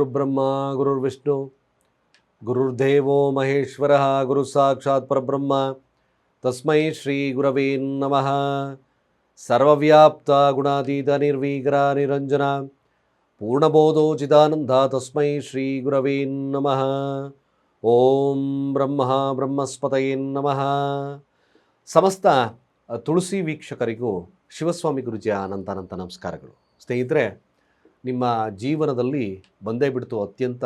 ಗುರುಬ್ರಹ್ಮ, ಗುರುರ್ವಿಷ್ಣು, ಗುರುರ್ದೇವೋ ಮಹೇಶ್ವರ ಗುರು ಸಾಕ್ಷಾತ್ ಪರಬ್ರಹ್ಮ, ತಸ್ಮೈ ಶ್ರೀ ಗುರವೇ ನಮಃ. ಸರ್ವವ್ಯಾಪ್ತ ಗುಣಾತೀತ ನಿರ್ವೀಗ್ರ ನಿರಂಜನ ಪೂರ್ಣಬೋಧೋಚಿತಾನಂದ ತಸ್ಮೈ ಶ್ರೀ ಗುರವೇ ನಮಃ. ಓಂ ಬ್ರಹ್ಮ ಬ್ರಹ್ಮಸ್ಪತಯೇ ನಮಃ. ಸಮಸ್ತ ತುಳಸಿ ವೀಕ್ಷಕರಿಗೂ ಶಿವಸ್ವಾಮಿ ಗುರುಜಿಯ ಅನಂತಾನಂತ ನಮಸ್ಕಾರಗಳು. ಸ್ನೇಹಿತರೆ ನಿಮ್ಮ ಜೀವನದಲ್ಲಿ ಬಂದೇ ಬಿಡ್ತು ಅತ್ಯಂತ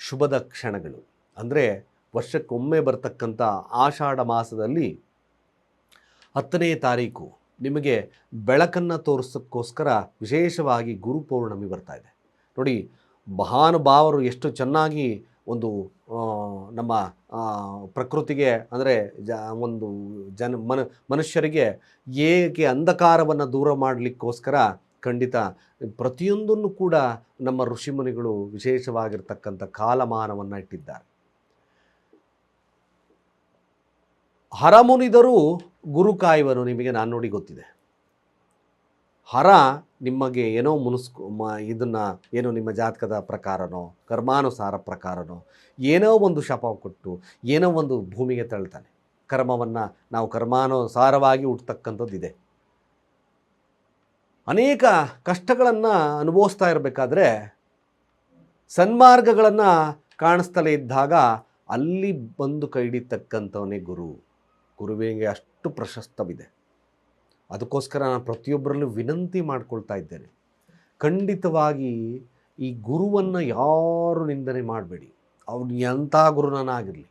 ಶುಭದ ಕ್ಷಣಗಳು. ಅಂದರೆ ವರ್ಷಕ್ಕೊಮ್ಮೆ ಬರ್ತಕ್ಕಂಥ ಆಷಾಢ ಮಾಸದಲ್ಲಿ ಹತ್ತನೇ ತಾರೀಕು ನಿಮಗೆ ಬೆಳಕನ್ನು ತೋರಿಸೋಕ್ಕೋಸ್ಕರ ವಿಶೇಷವಾಗಿ ಗುರು ಪೌರ್ಣಮಿ ಬರ್ತಾ ಇದೆ. ನೋಡಿ, ಮಹಾನುಭಾವರು ಎಷ್ಟು ಚೆನ್ನಾಗಿ ಒಂದು ನಮ್ಮ ಪ್ರಕೃತಿಗೆ ಅಂದರೆ ಜ, ಒಂದು ಜನ ಮನ, ಮನುಷ್ಯರಿಗೆ ಹೇಗೆ ಅಂಧಕಾರವನ್ನು ದೂರ ಮಾಡಲಿಕ್ಕೋಸ್ಕರ ಖಂಡಿತ ಪ್ರತಿಯೊಂದನ್ನು ಕೂಡ ನಮ್ಮ ಋಷಿಮುನಿಗಳು ವಿಶೇಷವಾಗಿರ್ತಕ್ಕಂಥ ಕಾಲಮಾನವನ್ನು ಇಟ್ಟಿದ್ದಾರೆ. ಹರಮುನಿದರು ಗುರು ಕಾಯುವನು ನಿಮಗೆ ನಾನು ನೋಡಿ ಗೊತ್ತಿದೆ. ಹರ ನಿಮಗೆ ಏನೋ ಮುನಿಸ್ಕೊ ಮ ಇದನ್ನು ಏನೋ ನಿಮ್ಮ ಜಾತಕದ ಪ್ರಕಾರನೋ, ಕರ್ಮಾನುಸಾರ ಪ್ರಕಾರನೋ, ಏನೋ ಒಂದು ಶಾಪ ಕೊಟ್ಟು ಏನೋ ಒಂದು ಭೂಮಿಗೆ ತಳ್ತಾನೆ. ಕರ್ಮವನ್ನು ನಾವು ಕರ್ಮಾನುಸಾರವಾಗಿ ಹುಟ್ಟತಕ್ಕಂಥದ್ದಿದೆ. ಅನೇಕ ಕಷ್ಟಗಳನ್ನು ಅನುಭವಿಸ್ತಾ ಇರಬೇಕಾದ್ರೆ ಸನ್ಮಾರ್ಗಗಳನ್ನು ಕಾಣಿಸ್ತಲೇ ಇದ್ದಾಗ ಅಲ್ಲಿ ಬಂದು ಕೈ ಗುರು. ಗುರುವಿಗೆ ಅಷ್ಟು ಪ್ರಶಸ್ತವಿದೆ. ಅದಕ್ಕೋಸ್ಕರ ನಾನು ಪ್ರತಿಯೊಬ್ಬರಲ್ಲೂ ವಿನಂತಿ ಮಾಡ್ಕೊಳ್ತಾ ಇದ್ದೇನೆ. ಖಂಡಿತವಾಗಿ ಈ ಗುರುವನ್ನು ಯಾರು ನಿಂದನೆ ಮಾಡಬೇಡಿ. ಅವ್ನು ಎಂಥ ಗುರುನಾಗಿರಲಿ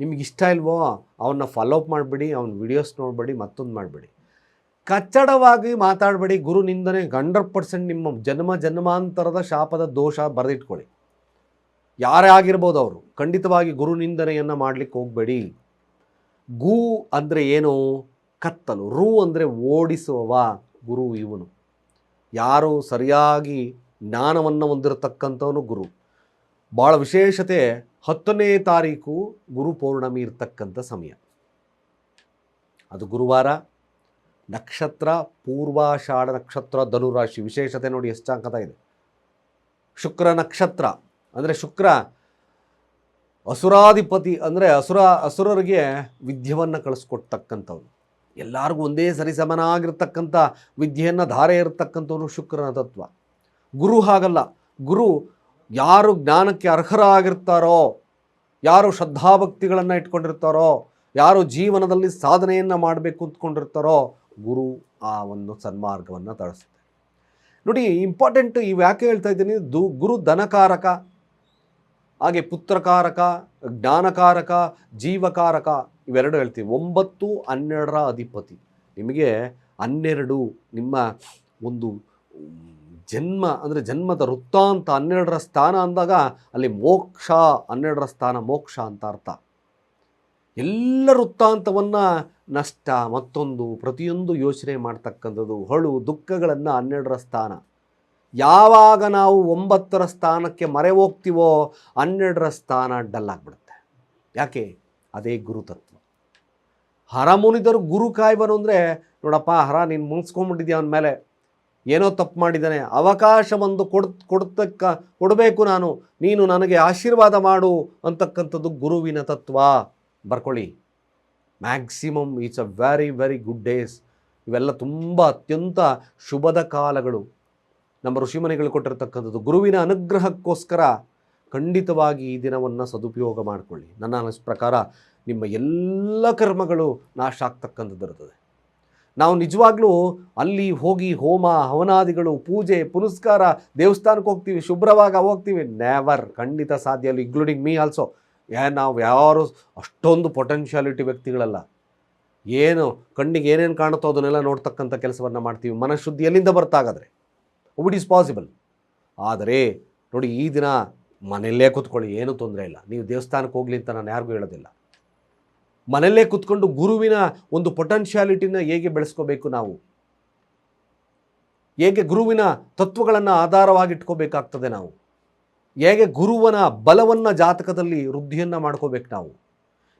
ನಿಮಗೆ ಇಷ್ಟ ಇಲ್ವೋ ಅವನ್ನ ಫಾಲೋಅಪ್ ಮಾಡಬೇಡಿ, ಅವ್ನ ವಿಡಿಯೋಸ್ ನೋಡಬೇಡಿ, ಮತ್ತೊಂದು ಮಾಡಬೇಡಿ. ಕಚ್ಚಡವಾಗಿ ಮಾತಾಡಬೇಡಿ. ಗುರು ನಿಂದನೆ ಹಂಡ್ರೆಡ್ ಪರ್ಸೆಂಟ್ ನಿಮ್ಮ ಜನ್ಮ ಜನ್ಮಾಂತರದ ಶಾಪದ ದೋಷ ಬರೆದಿಟ್ಕೊಳ್ಳಿ. ಯಾರೇ ಆಗಿರ್ಬೋದು ಅವರು, ಖಂಡಿತವಾಗಿ ಗುರು ನಿಂದನೆಯನ್ನು ಮಾಡಲಿಕ್ಕೆ ಹೋಗಬೇಡಿ. ಗೂ ಅಂದರೆ ಏನು? ಕತ್ತಲು. ರು ಅಂದರೆ ಓಡಿಸುವವ ಗುರು ಇವನು. ಯಾರು ಸರಿಯಾಗಿ ಜ್ಞಾನವನ್ನು ಹೊಂದಿರತಕ್ಕಂಥವನು ಗುರು. ಭಾಳ ವಿಶೇಷತೆ, ಹತ್ತನೇ ತಾರೀಕು ಗುರು ಪೌರ್ಣಮಿ ಇರತಕ್ಕಂಥ ಸಮಯ. ಅದು ಗುರುವಾರ ನಕ್ಷತ್ರ, ಪೂರ್ವಾಷಾಢ ನಕ್ಷತ್ರ, ಧನುರಾಶಿ ವಿಶೇಷತೆ ನೋಡಿ ಎಷ್ಟು ಇದೆ. ಶುಕ್ರ ನಕ್ಷತ್ರ, ಅಂದರೆ ಶುಕ್ರ ಅಸುರಾಧಿಪತಿ, ಅಂದರೆ ಅಸುರ, ಅಸುರರಿಗೆ ವಿದ್ಯೆಯನ್ನು ಕಳಿಸ್ಕೊಡ್ತಕ್ಕಂಥವ್ನು ಎಲ್ಲರಿಗೂ ಒಂದೇ ಸರಿ ಸಮನಾಗಿರ್ತಕ್ಕಂಥ ವಿದ್ಯೆಯನ್ನು ಧಾರೆ ಇರತಕ್ಕಂಥವನು ಶುಕ್ರನ ತತ್ವ. ಗುರು ಹಾಗಲ್ಲ, ಗುರು ಯಾರು ಜ್ಞಾನಕ್ಕೆ ಅರ್ಹರಾಗಿರ್ತಾರೋ, ಯಾರು ಶ್ರದ್ಧಾಭಕ್ತಿಗಳನ್ನು ಇಟ್ಕೊಂಡಿರ್ತಾರೋ, ಯಾರು ಜೀವನದಲ್ಲಿ ಸಾಧನೆಯನ್ನು ಮಾಡಬೇಕು ಅಂದ್ಕೊಂಡಿರ್ತಾರೋ ಗುರು ಆ ಒಂದು ಸನ್ಮಾರ್ಗವನ್ನು ತಳಿಸುತ್ತೆ ನೋಡಿ ಇಂಪಾರ್ಟೆಂಟ್ ಇವು ಯಾಕೆ ಹೇಳ್ತಾ ಇದ್ದೀನಿ. ದು, ಗುರು ಧನಕಾರಕ, ಹಾಗೆ ಪುತ್ರಕಾರಕ, ಜ್ಞಾನಕಾರಕ, ಜೀವಕಾರಕ ಇವೆರಡು ಹೇಳ್ತೀವಿ. ಒಂಬತ್ತು, ಹನ್ನೆರಡರ ಅಧಿಪತಿ. ನಿಮಗೆ ಹನ್ನೆರಡು ನಿಮ್ಮ ಒಂದು ಜನ್ಮ, ಅಂದರೆ ಜನ್ಮದ ವೃತ್ತಾಂತ ಹನ್ನೆರಡರ ಸ್ಥಾನ ಅಂದಾಗ ಅಲ್ಲಿ ಮೋಕ್ಷ, ಹನ್ನೆರಡರ ಸ್ಥಾನ ಮೋಕ್ಷ ಅಂತ ಅರ್ಥ. ಎಲ್ಲ ವೃತ್ತಾಂತವನ್ನು ನಷ್ಟ, ಮತ್ತೊಂದು, ಪ್ರತಿಯೊಂದು ಯೋಚನೆ ಮಾಡ್ತಕ್ಕಂಥದ್ದು ಹೊಳು ದುಃಖಗಳನ್ನು ಹನ್ನೆರಡರ ಸ್ಥಾನ. ಯಾವಾಗ ನಾವು ಒಂಬತ್ತರ ಸ್ಥಾನಕ್ಕೆ ಮರೆ ಹೋಗ್ತೀವೋ ಹನ್ನೆರಡರ ಸ್ಥಾನ ಡಲ್ಲಾಗ್ಬಿಡುತ್ತೆ ಯಾಕೆ? ಅದೇ ಗುರುತತ್ವ. ಹರಮುನಿದರು ಗುರು ಕಾಯ್ಬನು ಅಂದರೆ, ನೋಡಪ್ಪ, ಹರ ನೀನು ಮುಗಿಸ್ಕೊಂಡ್ಬಿಟ್ಟಿದ್ಯಾ ಅವನ ಮೇಲೆ? ಏನೋ ತಪ್ಪು ಮಾಡಿದ್ದಾನೆ. ಅವಕಾಶ ಒಂದು ಕೊಡ್ ಕೊಡ್ತಕ್ಕ, ಕೊಡಬೇಕು ನಾನು. ನೀನು ನನಗೆ ಆಶೀರ್ವಾದ ಮಾಡು ಅಂತಕ್ಕಂಥದ್ದು ಗುರುವಿನ ತತ್ವ. ಬರ್ಕೊಳ್ಳಿ. Maximum it's a very very good days ಇವೆಲ್ಲ ತುಂಬ ಅತ್ಯಂತ ಶುಭದ ಕಾಲಗಳು. ನಮ್ಮ ಋಷಿಮನೆಗಳು ಕೊಟ್ಟಿರತಕ್ಕಂಥದ್ದು ಗುರುವಿನ ಅನುಗ್ರಹಕ್ಕೋಸ್ಕರ ಖಂಡಿತವಾಗಿ ಈ ದಿನವನ್ನು ಸದುಪಯೋಗ ಮಾಡಿಕೊಳ್ಳಿ. ನನ್ನ ಅನಿಸ್ ಪ್ರಕಾರ ನಿಮ್ಮ ಎಲ್ಲ ಕರ್ಮಗಳು ನಾಶ ಆಗ್ತಕ್ಕಂಥದ್ದು ಇರ್ತದೆ. ನಾವು ನಿಜವಾಗ್ಲೂ ಅಲ್ಲಿ ಹೋಗಿ ಹೋಮ, ಹವನಾದಿಗಳು, ಪೂಜೆ, ಪುನಸ್ಕಾರ, ದೇವಸ್ಥಾನಕ್ಕೆ ಹೋಗ್ತೀವಿ, ಶುಭ್ರವಾಗಿ ಹೋಗ್ತೀವಿ. ನೆವರ್ ಖಂಡಿತ ಸಾಧ್ಯ ಇನ್ಕ್ಲೂಡಿಂಗ್ ಮೀ ಆಲ್ಸೋ ಯಾ, ನಾವು ಯಾರು ಅಷ್ಟೊಂದು ಪೊಟೆನ್ಷಿಯಾಲಿಟಿ ವ್ಯಕ್ತಿಗಳಲ್ಲ. ಏನು ಕಣ್ಣಿಗೆ ಏನೇನು ಕಾಣುತ್ತೋ ಅದನ್ನೆಲ್ಲ ನೋಡ್ತಕ್ಕಂಥ ಕೆಲಸವನ್ನು ಮಾಡ್ತೀವಿ. ಮನಃಶುದ್ಧಿ ಎಲ್ಲಿಂದ ಬರ್ತಾಗಾದರೆ? ಇಟ್ ಈಸ್ ಪಾಸಿಬಲ್ ಆದರೆ ನೋಡಿ, ಈ ದಿನ ಮನೆಯಲ್ಲೇ ಕೂತ್ಕೊಳ್ಳಿ, ಏನೂ ತೊಂದರೆ ಇಲ್ಲ. ನೀವು ದೇವಸ್ಥಾನಕ್ಕೆ ಹೋಗಲಿ ಅಂತ ನಾನು ಯಾರಿಗೂ ಹೇಳೋದಿಲ್ಲ. ಮನೆಯಲ್ಲೇ ಕೂತ್ಕೊಂಡು ಗುರುವಿನ ಒಂದು ಪೊಟೆನ್ಷಿಯಾಲಿಟಿನ ಹೇಗೆ ಬೆಳೆಸ್ಕೋಬೇಕು ನಾವು? ಹೇಗೆ ಗುರುವಿನ ತತ್ವಗಳನ್ನು ಆಧಾರವಾಗಿ ಇಟ್ಕೋಬೇಕಾಗ್ತದೆ ನಾವು? ಹೇಗೆ ಗುರುವನ ಬಲವನ್ನು ಜಾತಕದಲ್ಲಿ ವೃದ್ಧಿಯನ್ನು ಮಾಡ್ಕೋಬೇಕು ನಾವು?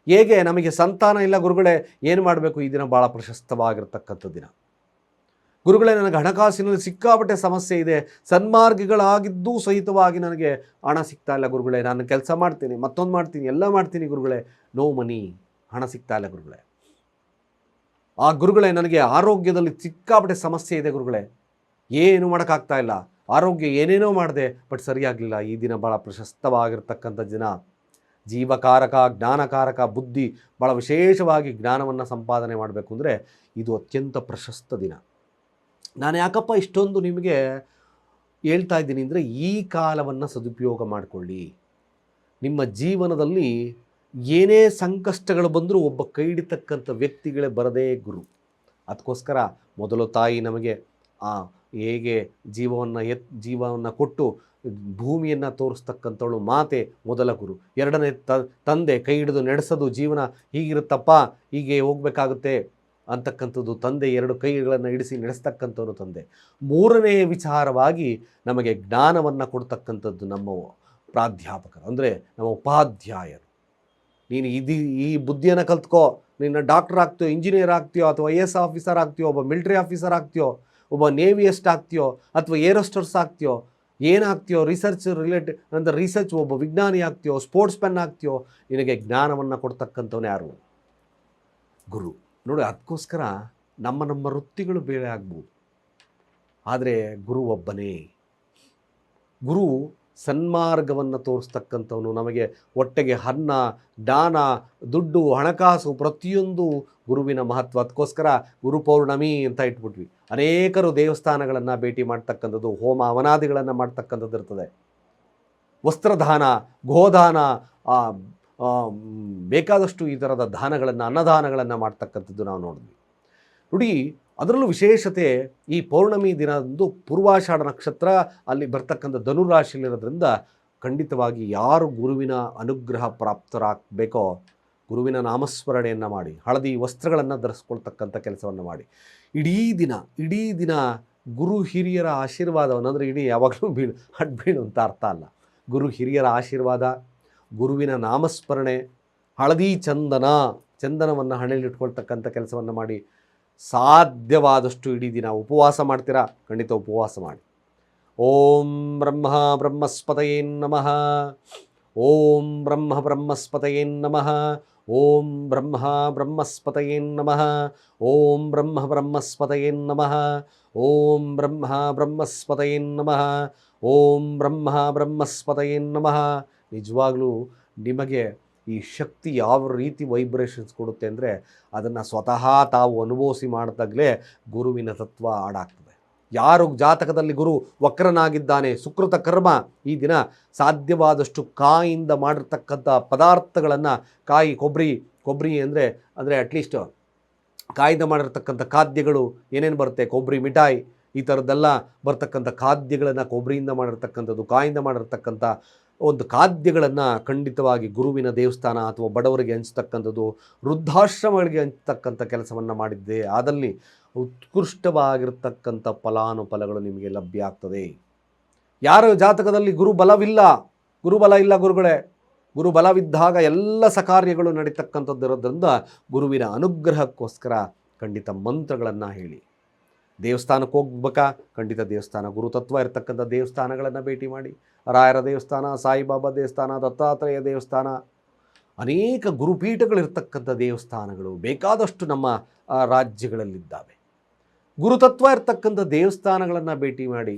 ಹೇಗೆ ನಮಗೆ ಸಂತಾನ ಇಲ್ಲ ಗುರುಗಳೇ, ಏನು ಮಾಡಬೇಕು? ಈ ದಿನ ಭಾಳ ಪ್ರಶಸ್ತವಾಗಿರ್ತಕ್ಕಂಥ ದಿನ. ಗುರುಗಳೇ, ನನಗೆ ಹಣಕಾಸಿನಲ್ಲಿ ಸಿಕ್ಕಾಪಟ್ಟೆ ಸಮಸ್ಯೆ ಇದೆ. ಸನ್ಮಾರ್ಗಿಗಳಾಗಿದ್ದೂ ಸಹಿತವಾಗಿ ನನಗೆ ಹಣ ಸಿಗ್ತಾ ಇಲ್ಲ ಗುರುಗಳೇ. ನಾನು ಕೆಲಸ ಮಾಡ್ತೀನಿ, ಮತ್ತೊಂದು ಮಾಡ್ತೀನಿ, ಎಲ್ಲ ಮಾಡ್ತೀನಿ ಗುರುಗಳೇ. ನೋ ಮನಿ ಹಣ ಸಿಗ್ತಾ ಇಲ್ಲ ಗುರುಗಳೇ. ಆ ಗುರುಗಳೇ, ನನಗೆ ಆರೋಗ್ಯದಲ್ಲಿ ಸಿಕ್ಕಾಪಟ್ಟೆ ಸಮಸ್ಯೆ ಇದೆ ಗುರುಗಳೇ. ಏನು ಮಾಡೋಕ್ಕಾಗ್ತಾ ಇಲ್ಲ? ಆರೋಗ್ಯ ಏನೇನೋ ಮಾಡಿದೆ, ಬಟ್ ಸರಿಯಾಗಲಿಲ್ಲ. ಈ ದಿನ ಭಾಳ ಪ್ರಶಸ್ತವಾಗಿರ್ತಕ್ಕಂಥ ದಿನ. ಜೀವಕಾರಕ, ಜ್ಞಾನಕಾರಕ ಬುದ್ಧಿ ಭಾಳ ವಿಶೇಷವಾಗಿ ಜ್ಞಾನವನ್ನು ಸಂಪಾದನೆ ಮಾಡಬೇಕು ಅಂದರೆ ಇದು ಅತ್ಯಂತ ಪ್ರಶಸ್ತ ದಿನ. ನಾನು ಯಾಕಪ್ಪ ಇಷ್ಟೊಂದು ನಿಮಗೆ ಹೇಳ್ತಾ ಇದ್ದೀನಿ ಅಂದರೆ ಈ ಕಾಲವನ್ನು ಸದುಪಯೋಗ ಮಾಡಿಕೊಳ್ಳಿ. ನಿಮ್ಮ ಜೀವನದಲ್ಲಿ ಏನೇ ಸಂಕಷ್ಟಗಳು ಬಂದರೂ ಒಬ್ಬ ಕೈ ಹಿಡಿತಕ್ಕಂಥ ವ್ಯಕ್ತಿಗಳೇ ಬರದೇ ಗುರು. ಅದಕ್ಕೋಸ್ಕರ ಮೊದಲು ತಾಯಿ ನಮಗೆ ಆ ಹೇಗೆ ಜೀವವನ್ನು ಎತ್, ಜೀವವನ್ನು ಕೊಟ್ಟು ಭೂಮಿಯನ್ನು ತೋರಿಸ್ತಕ್ಕಂಥವಳು ಮಾತೆ ಮೊದಲ ಗುರು. ಎರಡನೇ ತಂದೆ ಕೈ ಹಿಡಿದು ನಡೆಸೋದು ಜೀವನ ಹೀಗಿರುತ್ತಪ್ಪ, ಹೀಗೆ ಹೋಗಬೇಕಾಗುತ್ತೆ ಅಂತಕ್ಕಂಥದ್ದು ತಂದೆ ಎರಡು ಕೈಗಳನ್ನು ಇಡಿಸಿ ನಡೆಸ್ತಕ್ಕಂಥವ್ರು ತಂದೆ. ಮೂರನೇ ವಿಚಾರವಾಗಿ ನಮಗೆ ಜ್ಞಾನವನ್ನು ಕೊಡ್ತಕ್ಕಂಥದ್ದು ನಮ್ಮ ಪ್ರಾಧ್ಯಾಪಕರು, ಅಂದರೆ ನಮ್ಮ ಉಪಾಧ್ಯಾಯರು. ನೀನು ಇದು, ಈ ಬುದ್ಧಿಯನ್ನು ಕಲ್ತ್ಕೋ, ನಿನ್ನ ಡಾಕ್ಟರ್ ಆಗ್ತೀಯೋ, ಇಂಜಿನಿಯರ್ ಆಗ್ತೀಯೋ, ಅಥವಾ ಐ ಎಸ್ ಆಫೀಸರ್ ಆಗ್ತೀಯೋ, ಒಬ್ಬ ಮಿಲಿಟರಿ ಆಫೀಸರ್ ಆಗ್ತೀಯೋ ಒಬ್ಬ ನೇವಿಯಸ್ಟ್ ಆಗ್ತೀಯೋ ಅಥವಾ ಏರೋಸ್ಟರ್ಸ್ ಆಗ್ತೀಯೋ, ಏನಾಗ್ತೀಯೋ ರಿಸರ್ಚ್ ರಿಲೇಟೆಡ್ ಅಂದರೆ ರಿಸರ್ಚ್ ಒಬ್ಬ ವಿಜ್ಞಾನಿ ಆಗ್ತೀಯೋ ಸ್ಪೋರ್ಟ್ಸ್ ಮ್ಯಾನ್ ಆಗ್ತೀಯೋ, ನಿನಗೆ ಜ್ಞಾನವನ್ನು ಕೊಡ್ತಕ್ಕಂಥವನು ಯಾರು? ಗುರು. ನೋಡಿ ಅದಕ್ಕೋಸ್ಕರ ನಮ್ಮ ನಮ್ಮ ವೃತ್ತಿಗಳು ಬೇರೆ ಆಗ್ಬೋದು. ಆದರೆ ಗುರು ಒಬ್ಬನೇ. ಗುರು ಸನ್ಮಾರ್ಗವನ್ನು ತೋರಿಸ್ತಕ್ಕಂಥವನು. ನಮಗೆ ಹೊಟ್ಟೆಗೆ ಅನ್ನ, ದಾನ, ದುಡ್ಡು, ಹಣಕಾಸು ಪ್ರತಿಯೊಂದು ಗುರುವಿನ ಮಹತ್ವ. ಅದಕ್ಕೋಸ್ಕರ ಗುರು ಅಂತ ಇಟ್ಬಿಟ್ವಿ. ಅನೇಕರು ದೇವಸ್ಥಾನಗಳನ್ನು ಭೇಟಿ ಮಾಡ್ತಕ್ಕಂಥದ್ದು, ಹೋಮ ಅವನಾದಿಗಳನ್ನು ಮಾಡ್ತಕ್ಕಂಥದ್ದು ಇರ್ತದೆ. ವಸ್ತ್ರದಾನ, ಗೋದಾನ ಬೇಕಾದಷ್ಟು ಈ ಥರದ ದಾನಗಳನ್ನು, ಅನ್ನದಾನಗಳನ್ನು ಮಾಡ್ತಕ್ಕಂಥದ್ದು ನಾವು ನೋಡಿದ್ವಿ. ನೋಡಿ ಅದರಲ್ಲೂ ವಿಶೇಷತೆ ಈ ಪೌರ್ಣಮಿ ದಿನದಂದು ಪೂರ್ವಾಷಾಢ ನಕ್ಷತ್ರ ಅಲ್ಲಿ ಬರ್ತಕ್ಕಂಥ ಧನುರಾಶಿಯಲ್ಲಿರೋದ್ರಿಂದ ಖಂಡಿತವಾಗಿ ಯಾರು ಗುರುವಿನ ಅನುಗ್ರಹ ಪ್ರಾಪ್ತರಾಗಬೇಕೋ ಗುರುವಿನ ನಾಮಸ್ಮರಣೆಯನ್ನು ಮಾಡಿ, ಹಳದಿ ವಸ್ತ್ರಗಳನ್ನು ಧರಿಸ್ಕೊಳ್ತಕ್ಕಂಥ ಕೆಲಸವನ್ನು ಮಾಡಿ. ಇಡೀ ದಿನ ಇಡೀ ದಿನ ಗುರು ಹಿರಿಯರ ಆಶೀರ್ವಾದವನ್ನು ಅಂದರೆ ಇಡೀ ಯಾವಾಗಲೂ ಬೀಳು ಹಡ್ ಬೀಳು ಅಂತ ಅರ್ಥ ಅಲ್ಲ. ಗುರು ಹಿರಿಯರ ಆಶೀರ್ವಾದ, ಗುರುವಿನ ನಾಮಸ್ಮರಣೆ, ಹಳದಿ ಚಂದನ, ಚಂದನವನ್ನು ಹಣೆಯಲ್ಲಿಟ್ಕೊಳ್ತಕ್ಕಂಥ ಕೆಲಸವನ್ನು ಮಾಡಿ ಸಾಧ್ಯವಾದಷ್ಟು ಇಡೀ ದಿನ ಉಪವಾಸ ಮಾಡ್ತೀರಾ? ಖಂಡಿತ ಉಪವಾಸ ಮಾಡಿ. ಓಂ ಬ್ರಹ್ಮ ಬ್ರಹ್ಮಸ್ಪತಯೇ ನಮಃ. ಓಂ ಬ್ರಹ್ಮ ಬ್ರಹ್ಮಸ್ಪತಯೇ ನಮಃ. ಓಂ ಬ್ರಹ್ಮ ಬ್ರಹ್ಮಸ್ಪತಯೇ ನಮಃ. ಓಂ ಬ್ರಹ್ಮ ಬ್ರಹ್ಮಸ್ಪತಯೇ ನಮಃ. ಓಂ ಬ್ರಹ್ಮ ಬ್ರಹ್ಮಸ್ಪತಯೇ ನಮಃ. ಓಂ ಬ್ರಹ್ಮ ಬ್ರಹ್ಮಸ್ಪತಯೇ ನಮಃ. ನಿಜವಾಗ್ಲೂ ನಿಮಗೆ ಈ ಶಕ್ತಿ ಯಾವ ರೀತಿ ವೈಬ್ರೇಷನ್ಸ್ ಕೊಡುತ್ತೆ ಅಂದರೆ ಅದನ್ನು ಸ್ವತಃ ತಾವು ಅನುಭವಿಸಿ ಮಾಡಿದಾಗಲೇ ಗುರುವಿನ ತತ್ವ ಆಡಾಗ್ತದೆ ಯಾರು ಜಾತಕದಲ್ಲಿ ಗುರು ವಕ್ರನಾಗಿದ್ದಾನೆ, ಸುಕೃತ ಕರ್ಮ ಈ ದಿನ ಸಾಧ್ಯವಾದಷ್ಟು ಕಾಯಿಂದ ಮಾಡಿರ್ತಕ್ಕಂಥ ಪದಾರ್ಥಗಳನ್ನು ಕಾಯಿ ಕೊಬ್ಬರಿ ಕೊಬ್ಬರಿ ಅಂದರೆ ಅಂದರೆ ಅಟ್ಲೀಸ್ಟ್ ಕಾಯಿಂದ ಮಾಡಿರ್ತಕ್ಕಂಥ ಖಾದ್ಯಗಳು ಏನೇನು ಬರುತ್ತೆ? ಕೊಬ್ಬರಿ ಮಿಠಾಯಿ ಈ ಥರದ್ದೆಲ್ಲ ಬರ್ತಕ್ಕಂಥ ಖಾದ್ಯಗಳನ್ನು ಕೊಬ್ಬರಿಯಿಂದ ಮಾಡಿರ್ತಕ್ಕಂಥದ್ದು, ಕಾಯಿಂದ ಮಾಡಿರ್ತಕ್ಕಂಥ ಒಂದು ಖಾದ್ಯಗಳನ್ನು ಖಂಡಿತವಾಗಿ ಗುರುವಿನ ದೇವಸ್ಥಾನ ಅಥವಾ ಬಡವರಿಗೆ ಹಂಚ್ತಕ್ಕಂಥದ್ದು, ವೃದ್ಧಾಶ್ರಮಗಳಿಗೆ ಹಂಚ್ತಕ್ಕಂಥ ಕೆಲಸವನ್ನು ಮಾಡಿದ್ದೆ. ಆದಲ್ಲಿ ಉತ್ಕೃಷ್ಟವಾಗಿರ್ತಕ್ಕಂಥ ಫಲಾನುಫಲಗಳು ನಿಮಗೆ ಲಭ್ಯ ಆಗ್ತದೆ. ಯಾರ ಜಾತಕದಲ್ಲಿ ಗುರು ಬಲವಿಲ್ಲ ಗುರುಬಲ ಇಲ್ಲ ಗುರುಗಳೇ, ಗುರು ಬಲವಿದ್ದಾಗ ಎಲ್ಲ ಸಕಾರ್ಯಗಳು ನಡೀತಕ್ಕಂಥದ್ದು ಇರೋದ್ರಿಂದ ಗುರುವಿನ ಅನುಗ್ರಹಕ್ಕೋಸ್ಕರ ಖಂಡಿತ ಮಂತ್ರಗಳನ್ನು ಹೇಳಿ. ದೇವಸ್ಥಾನಕ್ಕೆ ಹೋಗ್ಬೇಕಾ? ಖಂಡಿತ ದೇವಸ್ಥಾನ. ಗುರುತತ್ವ ಇರತಕ್ಕಂಥ ದೇವಸ್ಥಾನಗಳನ್ನು ಭೇಟಿ ಮಾಡಿ. ರಾಯರ ದೇವಸ್ಥಾನ, ಸಾಯಿಬಾಬಾ ದೇವಸ್ಥಾನ, ದತ್ತಾತ್ರೇಯ ದೇವಸ್ಥಾನ. ಅನೇಕ ಗುರುಪೀಠಗಳಿರ್ತಕ್ಕಂಥ ದೇವಸ್ಥಾನಗಳು ಬೇಕಾದಷ್ಟು ನಮ್ಮ ರಾಜ್ಯಗಳಲ್ಲಿದ್ದಾವೆ. ಗುರುತತ್ವ ಇರ್ತಕ್ಕಂಥ ದೇವಸ್ಥಾನಗಳನ್ನು ಭೇಟಿ ಮಾಡಿ,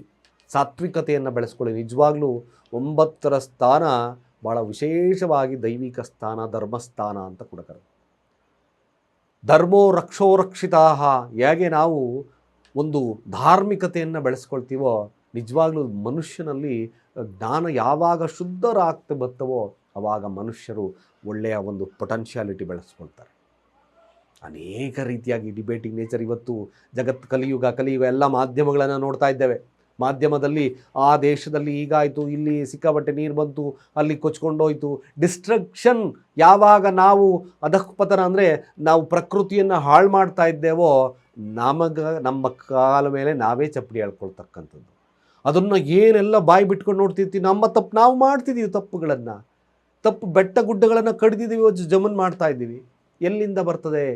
ಸಾತ್ವಿಕತೆಯನ್ನು ಬೆಳೆಸ್ಕೊಳ್ಳಿ. ನಿಜವಾಗ್ಲೂ ಒಂಬತ್ತರ ಸ್ಥಾನ ಭಾಳ ವಿಶೇಷವಾಗಿ ದೈವಿಕ ಸ್ಥಾನ, ಧರ್ಮಸ್ಥಾನ ಅಂತ ಕೂಡ ಧರ್ಮೋ ರಕ್ಷೋ ಹೇಗೆ ನಾವು ಒಂದು ಧಾರ್ಮಿಕತೆಯನ್ನು ಬೆಳೆಸ್ಕೊಳ್ತೀವೋ, ನಿಜವಾಗ್ಲೂ ಮನುಷ್ಯನಲ್ಲಿ ಜ್ಞಾನ ಯಾವಾಗ ಶುದ್ಧರಾಗ್ತಾ ಬರ್ತವೋ ಆವಾಗ ಮನುಷ್ಯರು ಒಳ್ಳೆಯ ಒಂದು ಪೊಟೆನ್ಷಿಯಾಲಿಟಿ ಬೆಳೆಸ್ಕೊಳ್ತಾರೆ. ಅನೇಕ ರೀತಿಯಾಗಿ ಡಿಬೇಟಿಂಗ್ ನೇಚರ್ ಇವತ್ತು ಜಗತ್ತು ಕಲಿಯುಗ ಕಲಿಯುಗ ಎಲ್ಲ ಮಾಧ್ಯಮಗಳನ್ನು ನೋಡ್ತಾ ಇದ್ದೇವೆ. ಮಾಧ್ಯಮದಲ್ಲಿ ಆ ದೇಶದಲ್ಲಿ ಈಗಾಯಿತು ಇಲ್ಲಿ ಸಿಕ್ಕಾಪಟ್ಟೆ ನೀರು ಬಂತು, ಅಲ್ಲಿ ಕೊಚ್ಕೊಂಡೋಯ್ತು. ಡಿಸ್ಟ್ರಕ್ಷನ್ ಯಾವಾಗ ನಾವು ಅಧಃಪತನ ಅಂದರೆ ನಾವು ಪ್ರಕೃತಿಯನ್ನು ಹಾಳು ಮಾಡ್ತಾ ಇದ್ದೇವೋ ನಮಗೆ, ನಮ್ಮ ಕಾಲ ಮೇಲೆ ನಾವೇ ಚಪ್ಪಡಿ ಹೇಳ್ಕೊಳ್ತಕ್ಕಂಥದ್ದು. ಅದನ್ನು ಏನೆಲ್ಲ ಬಾಯಿ ಬಿಟ್ಕೊಂಡು ನೋಡ್ತಿರ್ತೀವಿ ನಮ್ಮ ತಪ್ಪು ನಾವು ಮಾಡ್ತಿದ್ದೀವಿ ತಪ್ಪುಗಳನ್ನು. ತಪ್ಪು ಬೆಟ್ಟ ಗುಡ್ಡಗಳನ್ನು ಕಡ್ದಿದ್ದೀವಿ ಜಮನ್ ಮಾಡ್ತಾ ಇದ್ದೀವಿ. ಎಲ್ಲಿಂದ ಬರ್ತದೆ?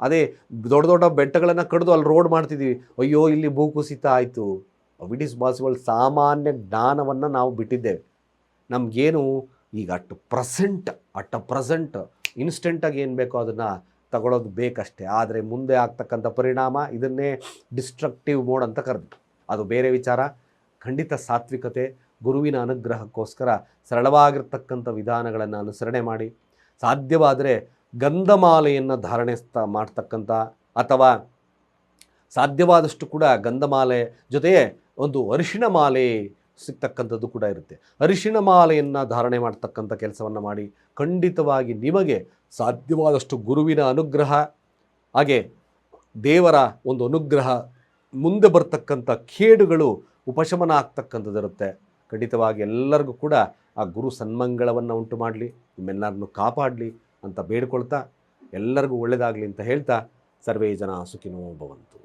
ಅದೇ ದೊಡ್ಡ ದೊಡ್ಡ ಬೆಟ್ಟಗಳನ್ನು ಕಡಿದು ಅಲ್ಲಿ ರೋಡ್ ಮಾಡ್ತಿದ್ದೀವಿ ಅಯ್ಯೋ, ಇಲ್ಲಿ ಭೂಕುಸಿತ ಆಯಿತು. ಇಟ್ ಇಸ್ ಪಾಸಿಬಲ್ ಸಾಮಾನ್ಯ ಜ್ಞಾನವನ್ನು ನಾವು ಬಿಟ್ಟಿದ್ದೇವೆ. ನಮಗೇನು ಈಗ ಅಟ್ ಪ್ರೆಸೆಂಟ್ ಅಟ್ ಪ್ರೆಸೆಂಟ್ ಇನ್ಸ್ಟೆಂಟಾಗಿ ಏನು ಬೇಕೋ ಅದನ್ನು ತಗೊಳ್ಳೋದು ಬೇಕಷ್ಟೇ. ಆದರೆ ಮುಂದೆ ಆಗ್ತಕ್ಕಂಥ ಪರಿಣಾಮ ಇದನ್ನೇ ಡಿಸ್ಟ್ರಕ್ಟಿವ್ ಮೋಡ್ ಅಂತ ಕರೆದು ಅದು ಬೇರೆ ವಿಚಾರ. ಖಂಡಿತ ಸಾತ್ವಿಕತೆ, ಗುರುವಿನ ಅನುಗ್ರಹಕ್ಕೋಸ್ಕರ ಸರಳವಾಗಿರ್ತಕ್ಕಂಥ ವಿಧಾನಗಳನ್ನು ಅನುಸರಣೆ ಮಾಡಿ. ಸಾಧ್ಯವಾದರೆ ಗಂಧಮಾಲೆಯನ್ನು ಧಾರಣೆ ಮಾಡ್ತಕ್ಕಂಥ ಅಥವಾ ಸಾಧ್ಯವಾದಷ್ಟು ಕೂಡ ಗಂಧಮಾಲೆ ಜೊತೆಗೆ ಒಂದು ಅರಿಶಿಣ ಮಾಲೆ ಸಿಗ್ತಕ್ಕಂಥದ್ದು ಕೂಡ ಇರುತ್ತೆ. ಅರಿಶಿಣ ಮಾಲೆಯನ್ನು ಧಾರಣೆ ಮಾಡ್ತಕ್ಕಂಥ ಕೆಲಸವನ್ನು ಮಾಡಿ ಖಂಡಿತವಾಗಿ ನಿಮಗೆ ಸಾಧ್ಯವಾದಷ್ಟು ಗುರುವಿನ ಅನುಗ್ರಹ, ಹಾಗೆ ದೇವರ ಒಂದು ಅನುಗ್ರಹ, ಮುಂದೆ ಬರ್ತಕ್ಕಂಥ ಖೇಡುಗಳು ಉಪಶಮನ ಆಗ್ತಕ್ಕಂಥದ್ದಿರುತ್ತೆ ಖಂಡಿತವಾಗಿ ಎಲ್ಲರಿಗೂ ಕೂಡ ಆ ಗುರು ಸನ್ಮಂಗಳವನ್ನು ಉಂಟು ಮಾಡಲಿ, ನಿಮ್ಮೆಲ್ಲರನ್ನು ಕಾಪಾಡಲಿ ಅಂತ ಬೇಡ್ಕೊಳ್ತಾ ಎಲ್ಲರಿಗೂ ಒಳ್ಳೆಯದಾಗಲಿ ಅಂತ ಹೇಳ್ತಾ ಸರ್ವೇ ಜನ ಸುಖಿನೋ ಭವಂತು.